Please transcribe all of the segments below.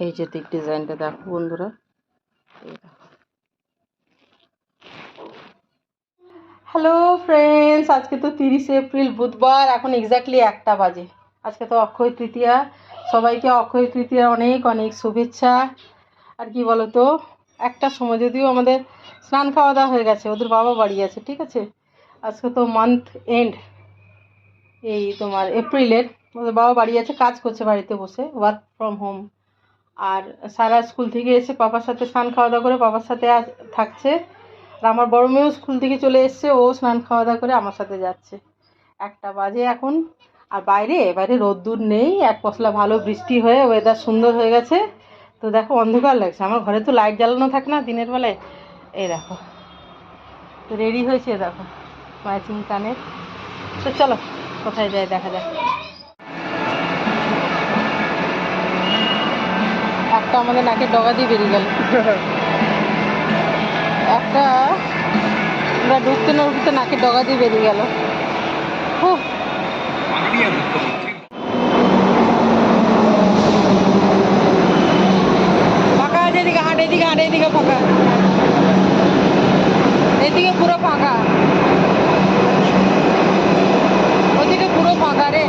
এই যে দিক ডিজাইনটা দেখো বন্ধুরা। হ্যালো ফ্রেন্ডস আজকে তো তিরিশে এপ্রিল, বুধবার, এখন এক্স্যাক্টলি একটা বাজে। আজকে তো অক্ষয় তৃতীয়া। সবাইকে অক্ষয় তৃতীয়ার অনেক অনেক শুভেচ্ছা। আর কি বলো তো একটা সময় যদিও আমাদের স্নান খাওয়া দাওয়া হয়ে গেছে, ওদের বাবা বাড়ি আছে, ঠিক আছে? আজকে তো মান্থ এন্ড এই তোমার এপ্রিলের, ওদের বাবা বাড়ি আছে, কাজ করছে বাড়িতে বসে ওয়ার্ক ফ্রম হোম আর সারা স্কুল থেকে এসে পাপার সাথে স্নান খাওয়া দাওয়া করে পাপার সাথে থাকছে। আর আমার বড় মেয়েও স্কুল থেকে চলে এসছে, ও স্নান খাওয়া দাওয়া করে আমার সাথে যাচ্ছে। একটা বাজে এখন। আর বাইরে বাইরে রোদ্দুর নেই, এক পশলা ভালো বৃষ্টি হয়ে ওয়েদার সুন্দর হয়ে গেছে। তো দেখো অন্ধকার লাগছে। আমার ঘরে তো লাইট জ্বালানো থাকে না দিনের বেলায়। এই দেখো। তো রেডি হয়েছে, দেখো। ম্যাচিং কানের। তো চলো, কোথায় যায় দেখা যাক। একটা আমাদের নাকের ডগা দিয়ে বেরিয়ে গেল। একটা আমরা ঢুকতে না ঢুকতে নাকের ডগা দিয়ে বেরিয়ে গেল। ফাঁকা আছে এদিকে এদিকে, হাট এদিকে ফাঁকা। এদিকে পুরো ফাঁকা। ওদিকে পুরো ফাঁকা রে।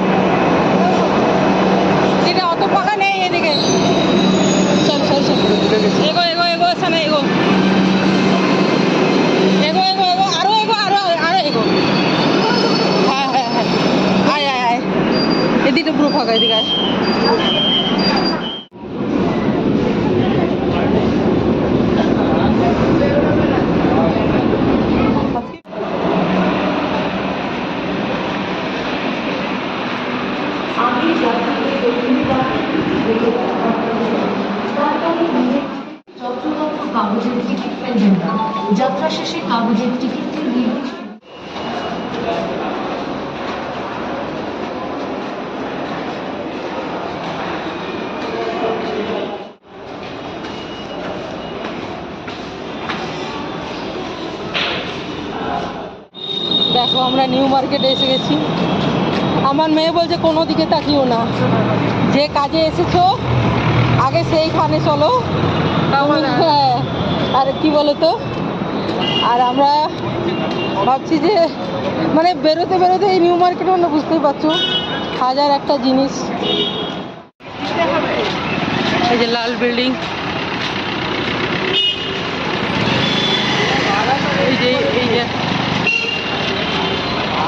এদিকে অত ফাঁকা নেই এদিকে। এগো এগো এগো, সামনে এগো। এগো এগো এগো, আরও এগো, আরও আরও এগো। হ্যাঁ হ্যাঁ হ্যাঁ। আয় আয় আয় এদিকে পুরো ফাঁকা, এদিকে আয়। টিকিট ফেলবেন না যাত্রা শেষে কাগজের টিকিটটি নির্দিষ্ট দেখো আমরা নিউ মার্কেটে এসে গেছি। আমার মেয়ে বলছে কোনো দিকে তাকিও না। যে কাজে এসেছ আগে সেইখানে চলো। হ্যাঁ। আর কি বলো তো আর আমরা ভাবছি যে মানে বেরোতে বেরোতে এই নিউ মার্কেটে আমরা বুঝতেই পারছ, হাজার একটা জিনিস। এই যে লাল বিল্ডিং এই যে এই যে।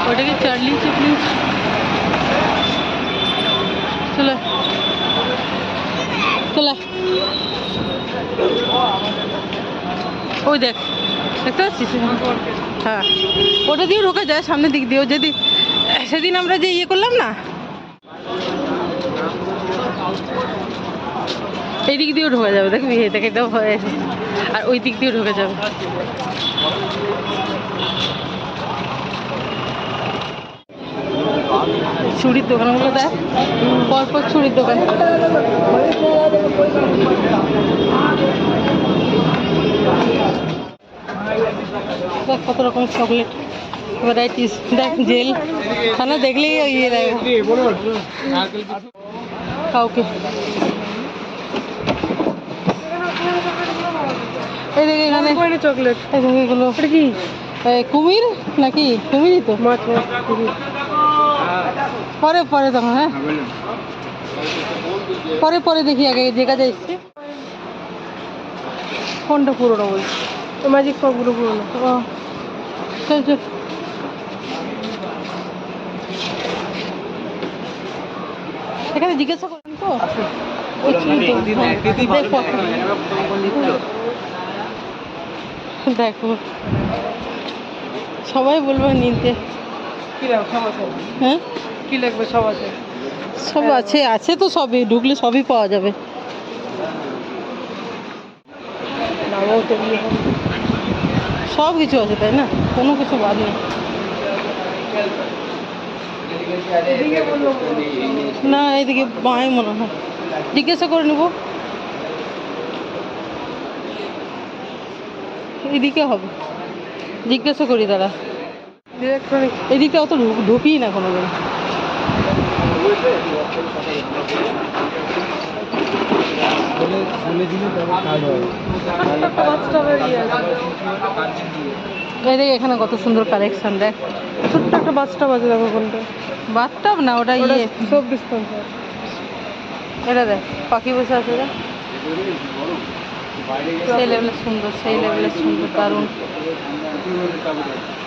ওটাকে চার্লি চিপলি চলে চলে ওই দেখ, দেখতে পাচ্ছিস? হ্যাঁ। ওটা দিয়েও ঢোকা যায় সামনের দিক দিয়েও যদি, সেদিন আমরা যে ইয়ে করলাম না এই দিক দিয়েও ঢোকা যাবে। দেখবি এটাও হয়ে আর ওই দিক দিয়েও ঢোকা যাবে। চুড়ির দোকানগুলো দেখ, পরপর চুড়ির দোকান। কত রকম চকলেট ভ্যারাইটিস দেখ জেল খানা দেখলেই ইয়ে দেয়। কাউকে। এখানে। চকলেট এই দেখ এগুলো। কি? কুমির নাকি? কুমিরই তো। মাছ পরে পরে তখন হ্যাঁ। পরে পরে দেখি আগে যে কাজে এসছে। কোনটা পুরোনো বলছি। তো ম্যাজিক পপগুলো পুরোনো। ও। চল চল। এখানে জিজ্ঞাসা করেন তো। ওই চিনি হ্যাঁ, দেখো। দেখো। সবাই বলবে নিতে কি লাগবে? হ্যাঁ? কি লাগবে? সব আছে। সব আছে আছে তো সবই। ঢুকলে সবই পাওয়া যাবে। নামও তেমনি হবে সব কিছু আছে তাই না? কোনো কিছু বাদ নেই। না এদিকে বাঁয় মনে হয়। জিজ্ঞাসা করে নেব। এদিকে হবে। জিজ্ঞাসা করি দাঁড়া ইলেকট্রনিক এদিকটা অত ঢুক- না কোনো দিন বললে একটা বাচ্চাটার ইয়ে আছে এই দেখ এখানে কত সুন্দর কালেকশন দেখ। ছোট্ট একটা বাচ্চা বাজে দেখো কোনটা। বাথটাব না ওটা ইয়ে। সব ডিসপেন্সার এটা দেখ পাখি বসে আছে দেখ। সেই লেভেলে সুন্দর সেই লেভেলে সুন্দর দারুণ।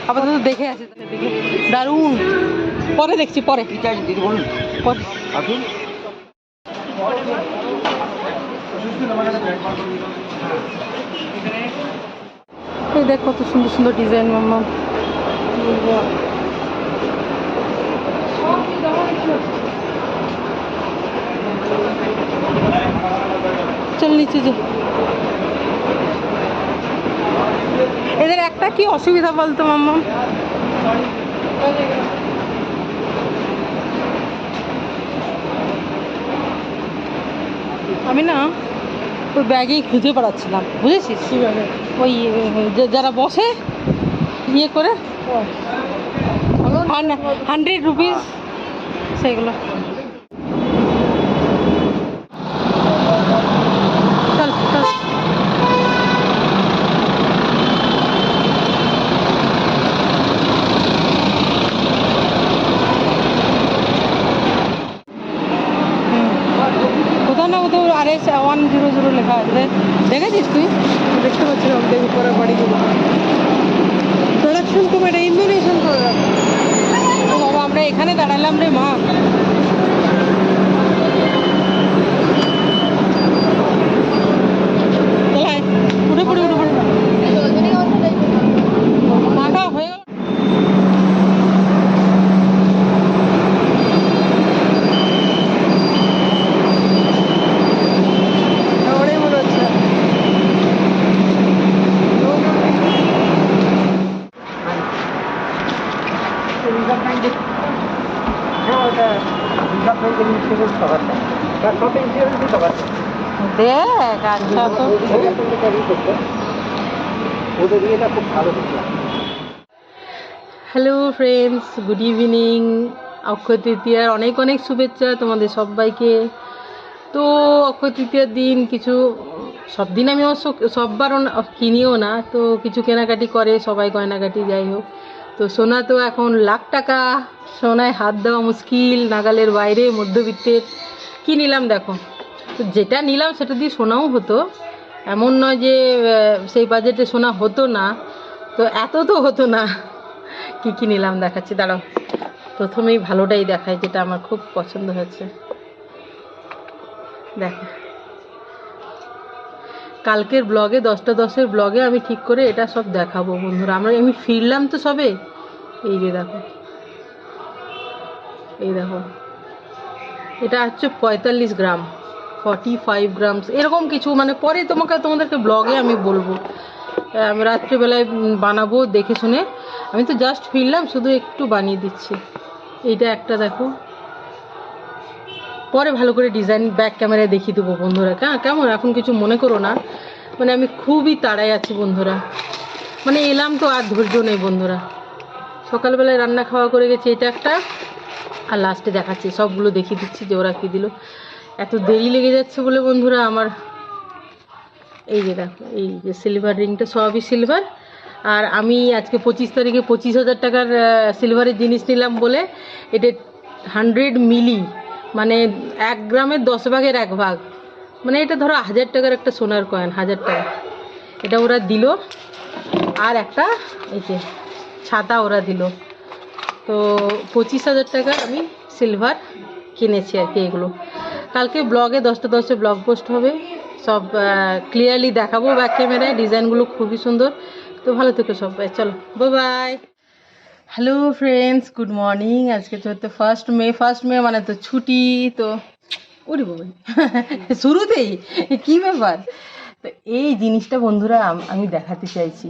আপাতত দেখে আছি তোকে দারুণ। পরে দেখছি পরে। পরে। এই দেখ কত সুন্দর সুন্দর ডিজাইন, মাম্মা। চল নিচে যে। এদের একটা কি অসুবিধা বলতো, মাম্মা? আমি না ওই ব্যাগেই খুঁজে বেড়াচ্ছিলাম বুঝেছিস? ওই যে- যারা বসে ইয়ে করে হান্ড্রেড রুপিস সেগুলো। চল আছে দেখেছিস তুই? দেখতে পাচ্ছিলাম দেখি পরে বাড়ি গেলো প্রোডাকশন কমে এটা ইন্দোনেশিয়ান প্রোডাকশন ও বাবা আমরা এখানে দাঁড়ালাম রে মা। চালাই, উঠে পড়ি উঠে পড়ি মাথা হয়ে গেল। ওটাই মনে হচ্ছে দেখ হ্যালো ফ্রেন্ডস, গুড ইভিনিং। অক্ষয় তৃতীয়ার অনেক অনেক শুভেচ্ছা তোমাদের সবাইকে। তো অক্ষয় তৃতীয়ার দিন কিছু, সব দিন আমি অবশ্য সববার কিনিও না, তো কিছু কেনাকাটি করে, সবাই গয়নাকাটি যাই হোক। তো সোনা তো এখন লাখ টাকা। সোনায় হাত দেওয়া মুশকিল, নাগালের বাইরে মধ্যবিত্তের। কি নিলাম দেখো। তো যেটা নিলাম সেটা দিয়ে সোনাও হতো। এমন নয় যে সেই বাজেটে সোনা হতো না। তো এত তো হতো না। কি কি নিলাম দেখাচ্ছি, দাঁড়াও। প্রথমেই ভালোটাই দেখায় যেটা আমার খুব পছন্দ হয়েছে। দেখো। কালকের ব্লগে দশটা দশের ব্লগে আমি ঠিক করে এটা সব দেখাবো, বন্ধুরা। আমরা আমি ফিরলাম তো সবে। এই যে দেখো। এই দেখো। এটা হচ্ছে পঁয়তাল্লিশ গ্রাম। ফর্টি ফাইভ গ্রামস এরকম কিছু মানে পরে তোমাকে, তোমাদেরকে ব্লগে আমি বলব। আমি রাত্রিবেলায় বানাবো, দেখে শুনে। আমি তো জাস্ট ফিরলাম, শুধু একটু বানিয়ে দিচ্ছি। এইটা একটা দেখো। পরে ভালো করে ডিজাইন ব্যাক ক্যামেরায় দেখিয়ে দেবো বন্ধুরা। হ্যাঁ কেমন? এখন কিছু মনে করো না। মানে আমি খুবই তাড়ায় আছি বন্ধুরা। মানে এলাম তো, আর ধৈর্য নেই বন্ধুরা। সকালবেলায় রান্না খাওয়া করে গেছি, এটা একটা। আর লাস্টে দেখাচ্ছি, সবগুলো দেখিয়ে দিচ্ছি যে ওরা কী দিল। এত দেরি লেগে যাচ্ছে বলে বন্ধুরা আমার এই যে দেখো, এই যে সিলভার রিংটা সবই সিলভার আর আমি আজকে পঁচিশ তারিখে পঁচিশ হাজার টাকার সিলভারের জিনিস নিলাম বলে এটা হান্ড্রেড মিলি মানে এক গ্রামের দশ ভাগের এক ভাগ। মানে এটা ধরো হাজার টাকার একটা সোনার কয়েন হাজার টাকা। এটা ওরা দিল। আর একটা, এই যে ছাতা ওরা দিল। তো পঁচিশ হাজার টাকা আমি সিলভার কিনেছি আর কি এগুলো। কালকে ব্লগে দশটা দশে ব্লগ পোস্ট হবে। সব ক্লিয়ারলি দেখাবো ব্যাক ক্যামেরায় ডিজাইনগুলো খুবই সুন্দর। তো ভালো থেকো সবাই। চলো bye bye hello friends good morning আজকে তো হচ্ছে ফার্স্ট মে ফার্স্ট মে মানে তো ছুটি, তো ওরে বাবা শুরুতেই, কি ব্যাপার? তো এই জিনিসটা বন্ধুরা, আমি দেখাতে চাইছি।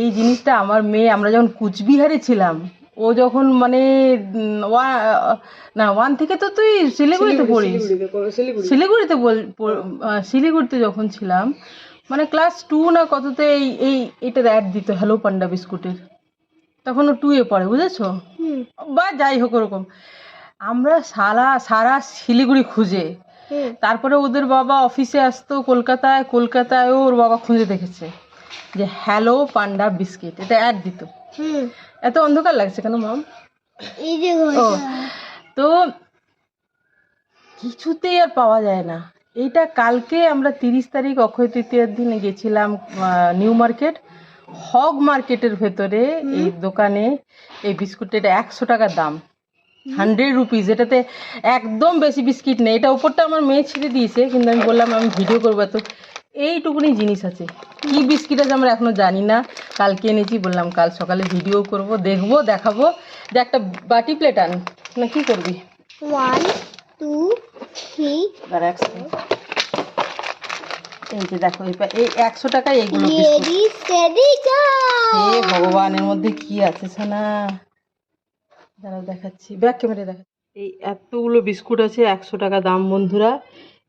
এই জিনিসটা আমার মেয়ে, আমরা যখন কুচবিহারে ছিলাম ও যখন মানে না ওয়ান থেকে তো তুই শিলিগুড়িতে পড়িস। শিলিগুড়িতে বল শিলিগুড়িতে যখন ছিলাম মানে ক্লাস টু না কততে এই এই এটার অ্যাড দিত হ্যালো পান্ডা বিস্কুটের। তখন ও টুয়ে পড়ে বুঝেছ? বা যাই হোক ওরকম। আমরা সারা সারা শিলিগুড়ি খুঁজে। তারপরে ওদের বাবা অফিসে আসতো কলকাতায় কলকাতায়ও ওর বাবা খুঁজে দেখেছে। যে হ্যালো পান্ডা বিস্কিট এটা অ্যাড দিত। হুম। এত অন্ধকার লাগছে কেন মাম? এই যে ও তো কিছুতেই আর পাওয়া যায় না। এইটা কালকে আমরা তিরিশ তারিখ অক্ষয় তৃতীয়ার দিনে গেছিলাম নিউ মার্কেট। হগ মার্কেটের ভেতরে এই দোকানে এই বিস্কুটের একশো টাকা দাম। Hundred rupees. এটাতে একদম বেশি বিস্কিট নেই। এটা উপরটা আমার মেয়ে ছেড়ে দিয়েছে কিন্তু আমি বললাম আমি ভিডিও করব। তো এইটুকুনি জিনিস আছে। কি বিস্কিট আছে আমরা এখনও জানি না। কালকে এনেছি বললাম কাল সকালে ভিডিও করব দেখব দেখাবো। যে একটা বাটি প্লেট আন। না কি করবি? One two three. এই যে দেখো এই একশো টাকায় এইগুলো হে ভগবানের মধ্যে কি আছে সোনা? দাঁড়াও দেখাচ্ছি। ব্যাক ক্যামেরা দেখাচ্ছি। এই এতগুলো বিস্কুট আছে একশো টাকা দাম বন্ধুরা।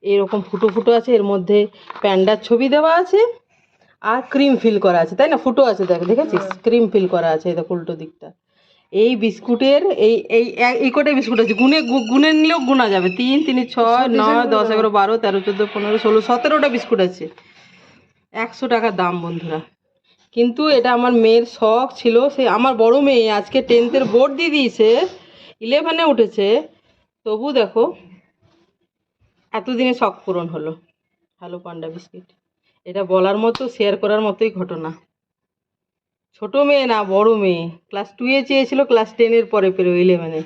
এরকম ফুটো ফুটো আছে এর মধ্যে প্যান্ডার ছবি দেওয়া আছে আর ক্রিম ফিল করা আছে তাই না? ফুটো আছে দেখ দেখেছিস? ক্রিম ফিল করা আছে দেখ উল্টো দিকটা। এই বিস্কুটের এই এই এই কটাই বিস্কুট আছে গুনে গুনে নিলেও গোনা যাবে। তিন তিন ছয় নয় দশ এগারো বারো তেরো চোদ্দ পনেরো ষোলো সতেরোটা বিস্কুট আছে। একশো টাকা দাম বন্ধুরা। কিন্তু এটা আমার মেয়ের শখ ছিল সে আমার বড় মেয়ে আজকে টেন্থের বোর্ড দিয়ে দিয়েছে ইলেভেনে উঠেছে। তবু দেখো এতদিনে শখ পূরণ হলো। Hello panda biscuit. এটা বলার মতো শেয়ার করার মতোই ঘটনা। ছোট মেয়ে না বড় মেয়ে। ক্লাস টুয়ে চেয়েছিল ক্লাস টেনের পরে পেরো ইলেভেনে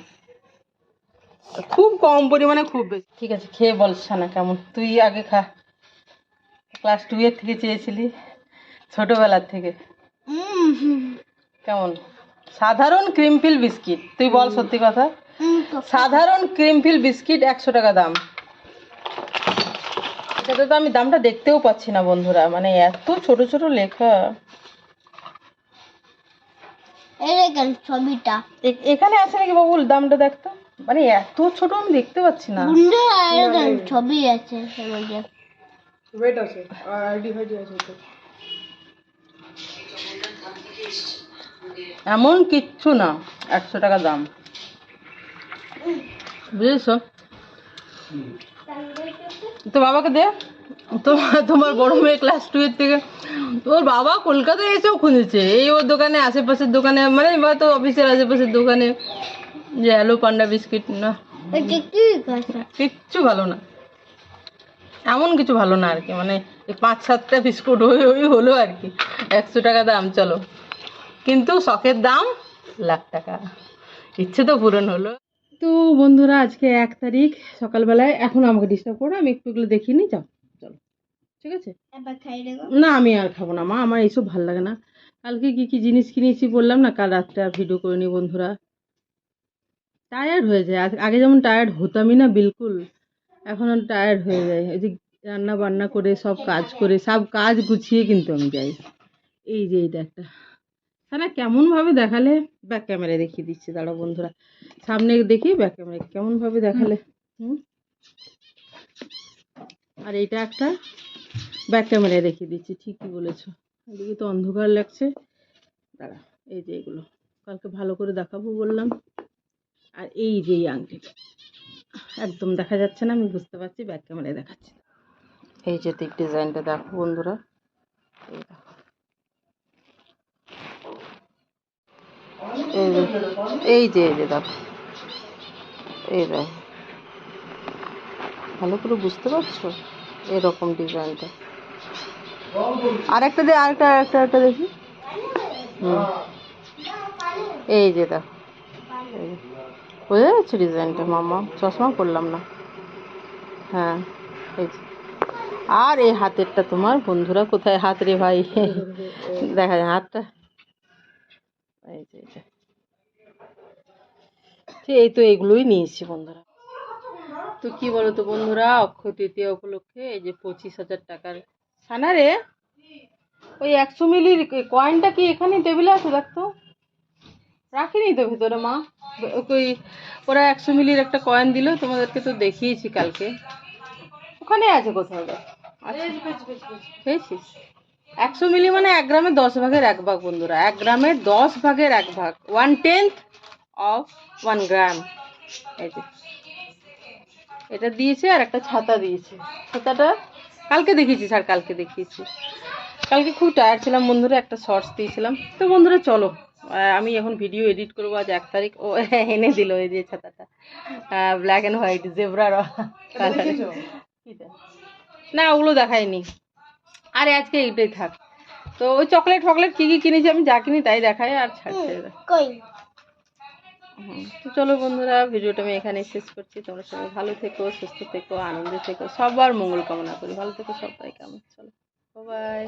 খুব কম পরিমাণে খুব বেশি। ঠিক আছে খেয়ে বল না কেমন? তুই আগে খা। ক্লাস টুয়ের থেকে চেয়েছিলি ছোটবেলার থেকে। কেমন? সাধারণ ক্রিমফিল বিস্কিট। তুই বল সত্যি কথা। সাধারণ ক্রিমফিল বিস্কিট একশো টাকা দাম। এটাতে তো আমি দামটা দেখতেও পাচ্ছি না বন্ধুরা। মানে এত ছোট ছোট লেখা। এই দেখেন ছবিটা। এখানে আছে নাকি বাবুল? দামটা দেখতো মানে এত ছোট আমি দেখতে পাচ্ছি না। ছবি আছে ওয়েট আছে আইডি ফাইডি আছে তো। এমন কিচ্ছু না একশো টাকা দাম। বুঝেছ? তো বাবাকে দে। তোমার তোমার বড় মেয়ে ক্লাস টু এর থেকে। ওর বাবা কলকাতায় এসেও খুঁজেছে। এই ওর দোকানে আশেপাশের দোকানে মানে হয়তো অফিসের আশেপাশের দোকানে। যে হ্যালো পান্ডা বিস্কিট না। কিচ্ছু ভালো না। এমন কিছু ভালো না আর কি মানে পাঁচ সাতটা বিস্কুট ওই ওই হলো আর কি। একশো টাকা দাম চলো। কিন্তু শখের দাম লাখ টাকা। ইচ্ছে তো পূরণ হলো। তো বন্ধুরা আজকে এক তারিখ সকালবেলায়। এখন আমাকে ডিস্টার্ব করো আমি একটু এগুলো দেখিনি নিই যাও চলো। ঠিক আছে? না আমি আর খাব না মা আমার এইসব ভালো লাগে না। কালকে কি কি জিনিস কিনেছি বললাম না কাল রাত্রে আর ভিডিও করে নিই বন্ধুরা। টায়ার্ড হয়ে যায়। আগ- যেমন টায়ার্ড হতামই না বিলকুল। এখন টায়ার্ড হয়ে যায়। এই যে রান্না বান্না করে সব কাজ করে সব কাজ গুছিয়ে কিন্তু আমি যাই। এই যে এইটা একটা। তারা কেমনভাবে দেখালে? ব্যাক ক্যামেরায় দেখিয়ে দিচ্ছি দাঁড়া বন্ধুরা। সামনে দেখি ব্যাক ক্যামেরায় কেমনভাবে দেখালে? হুম। আর এইটা একটা ব্যাক ক্যামেরায় দেখিয়ে দিচ্ছি, ঠিকই বলেছ। এদিকে তো অন্ধকার লাগছে। দাঁড়া এই যে এগুলো। কালকে ভালো করে দেখাবো বললাম। আর এই যে এই আংটিটা। একদম দেখা যাচ্ছে না, আমি বুঝতে পারছি ব্যাক ক্যামেরায় দেখাচ্ছি। এই যে ঠিক ডিজাইনটা দেখো বন্ধুরা। এই যে এই যে এই যে। দেখো এই দেখো ভালো করে বুঝতে পারছ? এরকম ডিজাইনটা। আর একটা দে, আরেকটা আরেকটা একটা দেখি। হুম। এই যে দেখো বোঝা যাচ্ছে ডিজাইনটা মামা চশমা করলাম না। হ্যাঁ এই যে। আর এই হাতেরটা তোমার? বন্ধুরা কোথায় হাত রে ভাই? দেখা যায় হাতটা। এই যে। তো এই তো এগুলোই নিয়েছি বন্ধুরা। তো কি বলো তো বন্ধুরা অক্ষয় তৃতীয়া উপলক্ষে এই যে পঁচিশ হাজার টাকার সানা রে। ওই একশো মিলির কয়েনটা কি এখানে টেবিলে আছে? দেখতো রাখিনি তো ভেতরে মা। ওই ওরা একশো মিলির একটা কয়েন দিল তোমাদেরকে তো দেখিয়েছি কালকে। ওখানে আছে কোথাও আছে। পেয়েছিস একশো মিলি মানে এক গ্রামের দশ ভাগের এক ভাগ বন্ধুরা। এক গ্রামের দশ ভাগের এক ভাগ। One tenth of one gram এই যে। এটা দিয়েছে আর একটা ছাতা দিয়েছে। ছাতাটা কালকে দেখিয়েছি স্যার কালকে দেখিয়েছি। কালকে খুব টায়ার্ড ছিলাম বন্ধুরা একটা শর্টস দিয়েছিলাম। তো বন্ধুরা চলো আমি এখন ভিডিও এডিট করব আজ এক তারিখ। ও এনে দিল এই যে ছাতাটা। ব্ল্যাক অ্যান্ড হোয়াইট জেব্রার না ওগুলো দেখায়নি আরে আজকে এইটাই থাক। তো ওই চকলেট ফকলেট কী কী কিনেছি আমি যা কিনি তাই দেখাই আর ছাড়ছে। তো চলো বন্ধুরা, ভিডিওটা আমি এখানে শেষ করছি। তোমরা সবাই ভালো থেকো, সুস্থ থেকো, আনন্দে থেকো। সবার মঙ্গল কামনা করি। ভালো থেকো সবাই, কেমন? চলো বাই